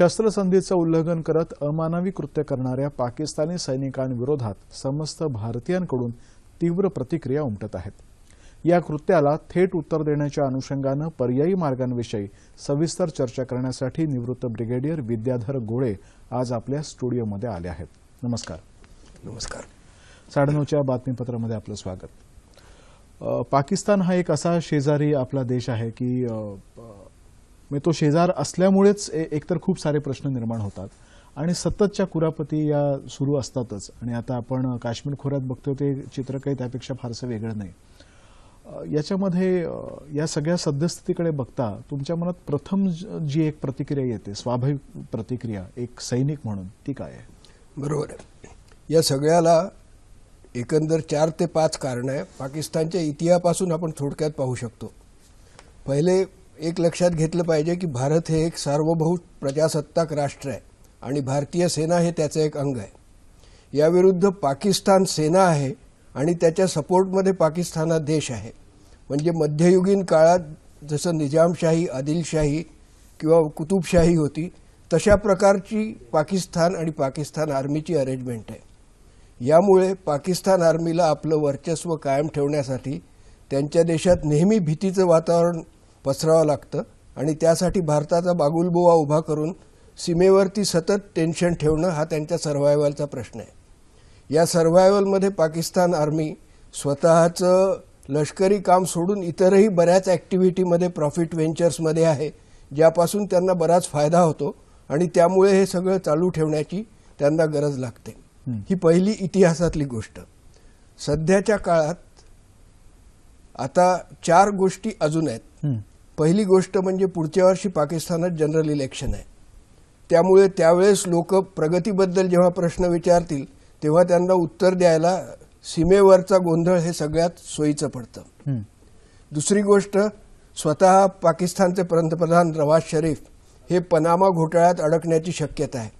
शस्त्रसंधीचं उल्लंघन करत अमानवी कृत्य करणाऱ्या पाकिस्तानी सैनिकांविरोधात समस्त भारतीयांकडून तीव्र प्रतिक्रिया उमटत आहेत. या कृत्याला थेट उत्तर देण्याच्या अनुषंगानं पर्यायी मार्गांविषयी सविस्तर चर्चा करण्यासाठी निवृत्त ब्रिगेडियर विद्याधर गोळे आज आपल्या स्टुडिओमध्ये आले आहेत. नमस्कार. नमस्कार. साडेनऊच्या बातमीपत्रामध्ये आपलं स्वागत. पाकिस्तान हा एक असा शेजारी आपला देश आहे की म्हणजे तो शेजार असल्यामुळेच एकतर खूप सारे प्रश्न निर्माण होतात. आणि सततच्या कुरापती या सुरू असतातच. आणि आता आपण काश्मीर खोऱ्यात बघतो ते चित्र काही त्यापेक्षा फारसं वेगळं नाही. याच्यामध्ये या सगळ्या सद्यस्थितीकडे बघता तुमच्या मनात प्रथम जी एक प्रतिक्रिया येते स्वाभाविक प्रतिक्रिया एक सैनिक म्हणून ती काय आहे? बरोबर. आहे या सगळ्याला एकंदर चार ते पाच कारणं आहे पाकिस्तानच्या इतिहापासून आपण थोडक्यात पाहू शकतो. पहिले एक लक्षात घेतलं पाहिजे की भारत हे एक सार्वभौम प्रजासत्ताक राष्ट्र आहे आणि भारतीय सेना हे त्याचं एक अंग आहे. याविरुद्ध पाकिस्तान सेना आहे आणि त्याच्या सपोर्टमध्ये पाकिस्तान हा देश आहे. म्हणजे मध्ययुगीन काळात जसं निजामशाही आदिलशाही किंवा कुतुबशाही होती तशा प्रकारची पाकिस्तान आणि पाकिस्तान आर्मीची अरेंजमेंट आहे. यामुळे पाकिस्तान आर्मीला आपलं वर्चस्व कायम ठेवण्यासाठी त्यांच्या देशात नेहमी भीतीचं वातावरण पसरावं लागतं. आणि त्यासाठी भारताचा बागुलबुवा उभा करून सीमेवरती सतत टेन्शन ठेवणं हा त्यांच्या सर्व्हायवलचा प्रश्न आहे. या सर्व्हायवलमध्ये पाकिस्तान आर्मी स्वतःचं लष्करी काम सोडून इतरही बऱ्याच ॲक्टिव्हिटीमध्ये प्रॉफिट व्हेंचर्समध्ये आहे ज्यापासून त्यांना बराच फायदा होतो आणि त्यामुळे हे सगळं चालू ठेवण्याची त्यांना गरज लागते. ही पहिली इतिहासातली गोष्ट. सध्याच्या काळात आता चार गोष्टी अजून आहेत. पहिली गोष्ट म्हणजे पुढच्या वर्षी पाकिस्तानात जनरल इलेक्शन आहे. त्यामुळे त्यावेळेस लोक प्रगतीबद्दल जेव्हा प्रश्न विचारतील तेव्हा त्यांना उत्तर द्यायला सीमेवरचा गोंधळ हे सगळ्यात सोयीचं पडतं. दुसरी गोष्ट स्वतः पाकिस्तानचे पंतप्रधान नवाज शरीफ हे पनामा घोटाळ्यात अडकण्याची शक्यता आहे.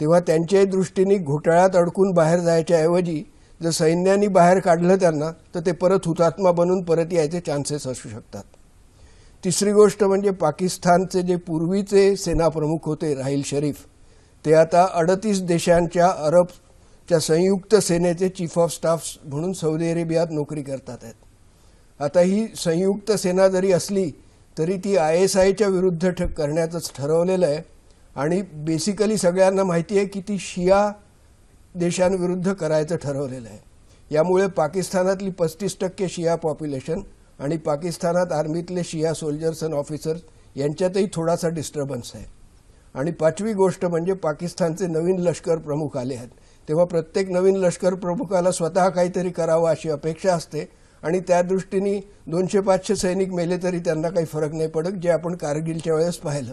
तेव्हा त्यांच्याही दृष्टीने घोटाळ्यात अडकून बाहेर जायच्या ऐवजी जर सैन्याने बाहेर काढलं त्यांना तर ते परत हुतात्मा बनून परत यायचे चान्सेस असू शकतात. तिसरी गोष्ट म्हणजे पाकिस्तानचे जे पूर्वीचे सेनाप्रमुख होते राहील शरीफ ते आता अडतीस देशांच्या अरबच्या संयुक्त सेनेचे चीफ ऑफ स्टाफ म्हणून सौदी अरेबियात नोकरी करतात आहेत. आता ही संयुक्त सेना जरी असली तरी ती आय एस आयच्या विरुद्ध ठ करण्याचंच ठरवलेलं आहे. आणि बेसिकली सगळ्यांना माहिती आहे की ती शिया देशांविरुद्ध करायचं ठरवलेलं आहे. यामुळे पाकिस्तानातली पस्तीस टक्के शिया पॉप्युलेशन आणि पाकिस्तानात आर्मीतले शिया सोल्जर्स अँड ऑफिसर्स यांच्यातही थोडासा डिस्टर्बन्स आहे. आणि पाचवी गोष्ट म्हणजे पाकिस्तानचे नवीन लष्कर प्रमुख आले आहेत. तेव्हा प्रत्येक नवीन लष्कर प्रमुखाला स्वतः काहीतरी करावं अशी अपेक्षा असते आणि त्या दृष्टीने दोनशे पाचशे सैनिक मेले तरी त्यांना काही फरक नाही पडत जे आपण कारगिलच्या वेळेस पाहिलं.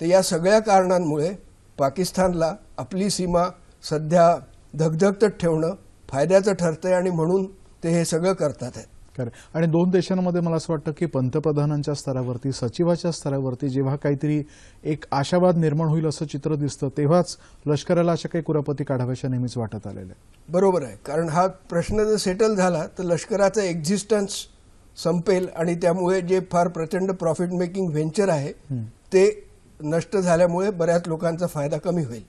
तर या सगळ्या कारणांमुळे पाकिस्तानला आपली सीमा सध्या धगधगतच ठेवणं फायद्याचं ठरतंय आणि म्हणून ते हे सगळं करतात आहेत. खरं आणि दोन देशांमध्ये मला असं वाटतं की पंतप्रधानांच्या स्तरावरती सचिवाच्या स्तरावरती जेव्हा काहीतरी एक आशावाद निर्माण होईल असं चित्र दिसतं तेव्हाच लष्कराला अशा काही कुरापती काढाव्याशा नेहमीच वाटत आलेल्या. बरोबर आहे कारण हा प्रश्न जर सेटल झाला तर लष्कराचं एक्झिस्टन्स संपेल आणि त्यामुळे जे फार प्रचंड प्रॉफिट मेकिंग व्हेंचर आहे ते नष्ट झाल्यामुळे बऱ्याच लोकांचा फायदा कमी होईल.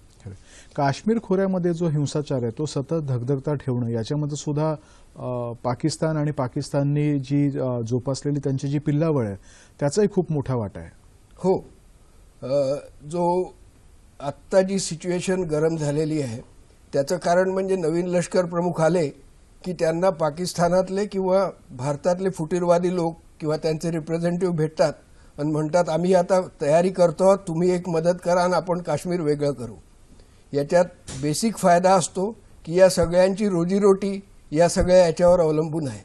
काश्मीर खोऱ्यामध्ये जो हिंसाचार आहे तो सतत धगधगता ठेवणं याच्यामध्ये सुद्धा पाकिस्तान आणि पाकिस्ताननी जी जोपासलेली त्यांची जी पिल्लावळ आहे त्याचाही खूप मोठा वाटा आहे. हो. जो आत्ता जी सिच्युएशन गरम झालेली आहे त्याचं कारण म्हणजे नवीन लष्कर प्रमुख आले की त्यांना पाकिस्तानातले किंवा भारतातले फुटीरवादी लोक किंवा त्यांचे रिप्रेझेंटेटिव्ह भेटतात आणि म्हणतात आम्ही आता तयारी करतो आहोत तुम्ही एक मदत करा आणि आपण काश्मीर वेगळं करू. याच्यात बेसिक फायदा असतो की या सगळ्यांची रोजीरोटी या सगळ्या याच्यावर अवलंबून आहे.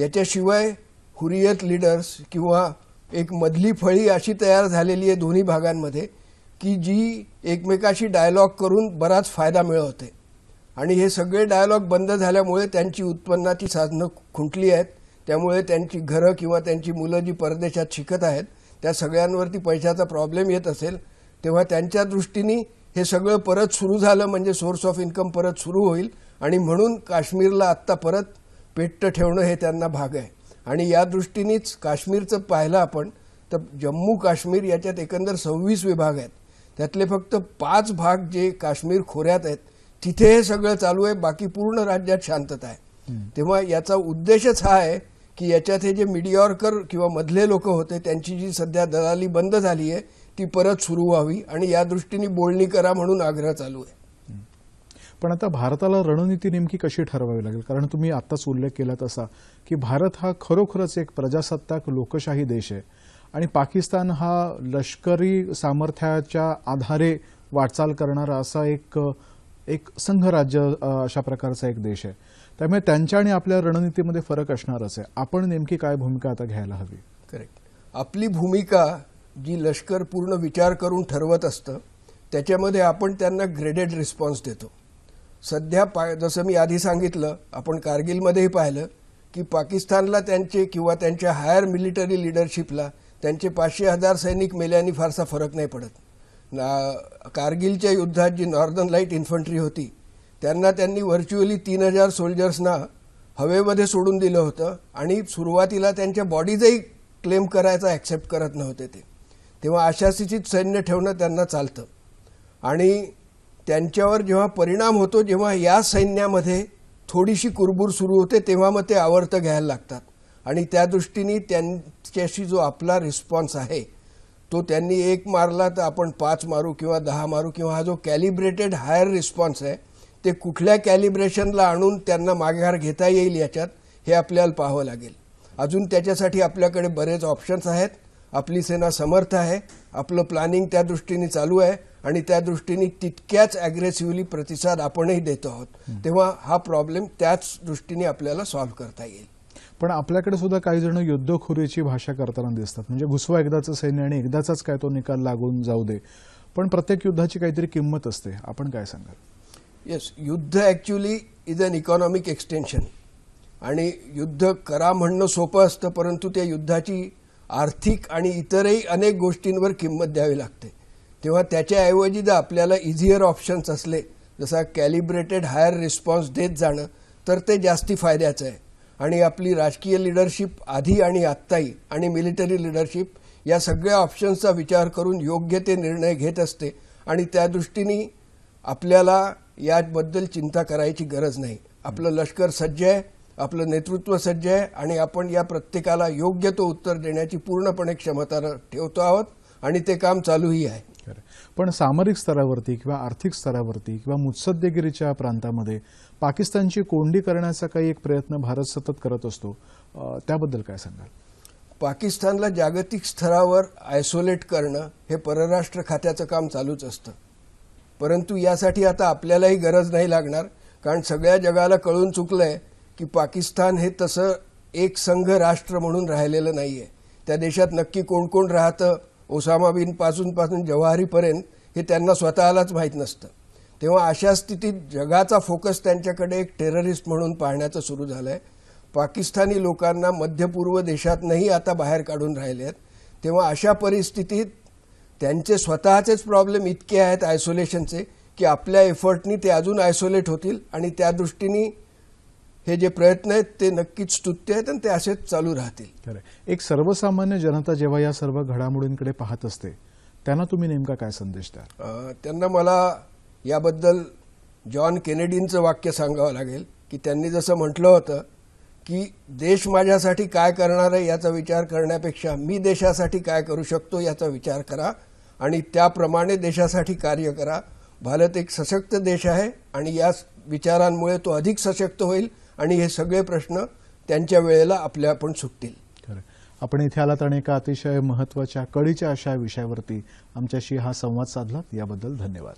याच्याशिवाय हुरियत लीडर्स किंवा एक मधली फळी अशी तयार झालेली आहे दोन्ही भागांमध्ये की जी एकमेकाशी डायलॉग करून बराच फायदा मिळवते. आणि हे सगळे डायलॉग बंद झाल्यामुळे त्यांची उत्पन्नाची साधनं खुंटली आहेत. त्यामुळे त्यांची घरं किंवा त्यांची मुलं जी परदेशात शिकत आहेत त्या सगळ्यांवरती पैशाचा प्रॉब्लेम येत असेल तेव्हा त्यांच्या दृष्टीने हे सगळं परत सुरू झालं म्हणजे सोर्स ऑफ इन्कम परत सुरू होईल आणि म्हणून काश्मीरला आत्ता परत पेट्ट ठेवणं हे त्यांना भाग आहे. आणि या दृष्टीनेच काश्मीरचं पाहिलं आपण तर जम्मू काश्मीर याच्यात एकंदर सव्वीस विभाग आहेत. त्यातले फक्त पाच भाग जे काश्मीर खोऱ्यात आहेत तिथे हे सगळं चालू आहे बाकी पूर्ण राज्यात शांतता आहे. तेव्हा याचा उद्देशच हा आहे की याच्यात हे जे मिडियॉर्कर किंवा मधले लोक होते त्यांची जी सध्या दलाली बंद झाली आहे ती परत सुरू व्हावी आणि या दृष्टीने बोलणी करा म्हणून आग्रह चालू आहे. पण आता भारताला रणनीती नेमकी कशी ठरवावी लागेल? कारण तुम्ही आत्ताच उल्लेख केला तसा की भारत हा खरोखरच एक प्रजासत्ताक लोकशाही देश आहे आणि पाकिस्तान हा लष्करी सामर्थ्याच्या आधारे वाटचाल करणारा असा एक एक संघराज्य अशा प्रकारचा एक देश आहे. त्यामुळे त्यांच्या आणि आपल्या रणनीतीमध्ये फरक असणारच आहे. आपण नेमकी काय भूमिका आता घ्यायला हवी? करेक्ट आपली भूमिका जी लष्कर पूर्ण विचार करून ठरवत असतं त्याच्यामध्ये आपण त्यांना ग्रेडेड रिस्पॉन्स देतो. सध्या पा जसं मी आधी सांगितलं आपण कारगिलमध्येही पाहिलं की पाकिस्तानला त्यांचे किंवा त्यांच्या हायर मिलिटरी लिडरशिपला त्यांचे पाचशे हजार सैनिक मेल्याने फारसा फरक नाही पडत. ना कारगिलच्या युद्धात जी नॉर्दर्न लाइट इन्फंट्री होती त्यांना त्यांनी व्हर्च्युअली तीन हजार सोल्जर्सना हवेमध्ये सोडून दिलं होतं आणि सुरुवातीला त्यांच्या बॉडीजही क्लेम करायचा ॲक्सेप्ट करत नव्हते ते. तेव्हा अशा स्थितीत सैन्य ठेवणं त्यांना चालतं. आणि त्यांच्यावर जेव्हा परिणाम होतो जेव्हा या सैन्यामध्ये थोडीशी कुरबूर सुरू होते तेव्हा मग ते आवर्त घ्यायला लागतात. आणि त्या दृष्टीने त्यांच्याशी जो आपला रिस्पॉन्स आहे तो त्यांनी एक मारला तर आपण पाच मारू किंवा दहा मारू किंवा हा जो कॅलिब्रेटेड हायर रिस्पॉन्स आहे ते कुठल्या कॅलिब्रेशनला आणून त्यांना माघार घेता येईल याच्यात हे आपल्याला पाहावं लागेल. अजून त्याच्यासाठी आपल्याकडे बरेच ऑप्शन्स आहेत. आपली सेना समर्थ आहे आपलं प्लॅनिंग त्या दृष्टीने चालू आहे आणि त्या दृष्टीने तितक्याच अग्रेसिव्हली प्रतिसाद आपणही देतो आहोत. तेव्हा हा प्रॉब्लेम त्याच दृष्टीने आपल्याला सॉल्व्ह करता येईल. पण आपल्याकडे सुद्धा काही जण युद्धखोरीची भाषा करताना दिसतात. म्हणजे घुसवा एकदाचं सैन्य आणि एकदाचाच काय तो निकाल लागून जाऊ दे. पण प्रत्येक युद्धाची काहीतरी किंमत असते. आपण काय सांगाल? येस युद्ध actually is an economic extension आणि युद्ध करा म्हणणं सोपं असतं परंतु त्या युद्धाची आर्थिक आणि इतरही अनेक गोष्टींवर किंमत द्यावी लागते. तेव्हा त्याच्याऐवजी जर आपल्याला इझियर ऑप्शन्स असले जसा कॅलिब्रेटेड हायर रिस्पॉन्स देत जाणं तर ते जास्ती फायद्याचं आहे. आणि आपली राजकीय लिडरशिप आधी आणि आत्ताही आणि मिलिटरी लिडरशिप या सगळ्या ऑप्शन्सचा विचार करून योग्य ते निर्णय घेत असते. आणि त्या दृष्टीने आपल्याला याबद्दल चिंता करायची गरज नाही. आपलं लष्कर सज्ज आहे आपलं नेतृत्व सज्ज आहे आणि आपण या प्रत्येकाला योग्य तो उत्तर देण्याची पूर्णपणे क्षमता ठेवतो आहोत आणि ते काम चालूही आहे. पण सामरिक स्तरावरती किंवा आर्थिक स्तरावरती किंवा मुत्सद्देगिरीच्या प्रांतामध्ये पाकिस्तानची कोंडी करण्याचा काही एक प्रयत्न भारत सतत करत असतो त्याबद्दल काय सांगाल? पाकिस्तानला जागतिक स्तरावर आयसोलेट करणं हे परराष्ट्र खात्याचं काम चालूच असतं. परंतु यासाठी आता आपल्यालाही गरज नाही लागणार कारण सगळ्या जगाला कळून चुकलंय की पाकिस्तान हे तसं एक संघ राष्ट्र म्हणून राहिलेलं नाही आहे त्या देशात नक्की कोण कोण राहतं ओसामा बिनपासून पासून जवाहरीपर्यंत हे त्यांना स्वतःलाच माहीत नसतं. तेव्हा अशा स्थितीत जगाचा फोकस त्यांच्याकडे एक टेररिस्ट म्हणून पाहण्याचं सुरू झालं आहे पाकिस्तानी लोकांना मध्य पूर्व देशातनंही आता बाहेर काढून राहिले आहेत. तेव्हा अशा परिस्थितीत त्यांचे स्वतःचेच प्रॉब्लेम इतके आहेत आयसोलेशनचे की आपल्या एफर्टनी ते अजून आयसोलेट होतील आणि त्या दृष्टीने हे जे प्रयत्न आहेत ते नक्कीच स्तुत्य आहेत आणि ते असेच चालू राहतील. एक सर्वसामान्य जनता जेव्हा या सर्व घडामोडींकडे पाहत असते त्यांना तुम्ही नेमका काय संदेश द्याल? अ, त्यांना मला याबद्दल जॉन केनेडींचं वाक्य सांगावं लागेल की त्यांनी जसं म्हटलं होतं की देश माझ्यासाठी काय करणार आहे याचा विचार करण्यापेक्षा मी देशासाठी काय करू शकतो याचा विचार करा आणि त्याप्रमाणे देशासाठी कार्य करा. भारत एक सशक्त देश आहे आणि या विचारांमुळे तो अधिक सशक्त होईल. आणि हे सगळे प्रश्न त्यांच्या वेळेला आपल्या आपण सुटतील. खरं. आपण इथे आलात आणि एका अतिशय महत्त्वाच्या कळीच्या अशा विषयावरती आमच्याशी हा संवाद साधला याबद्दल धन्यवाद.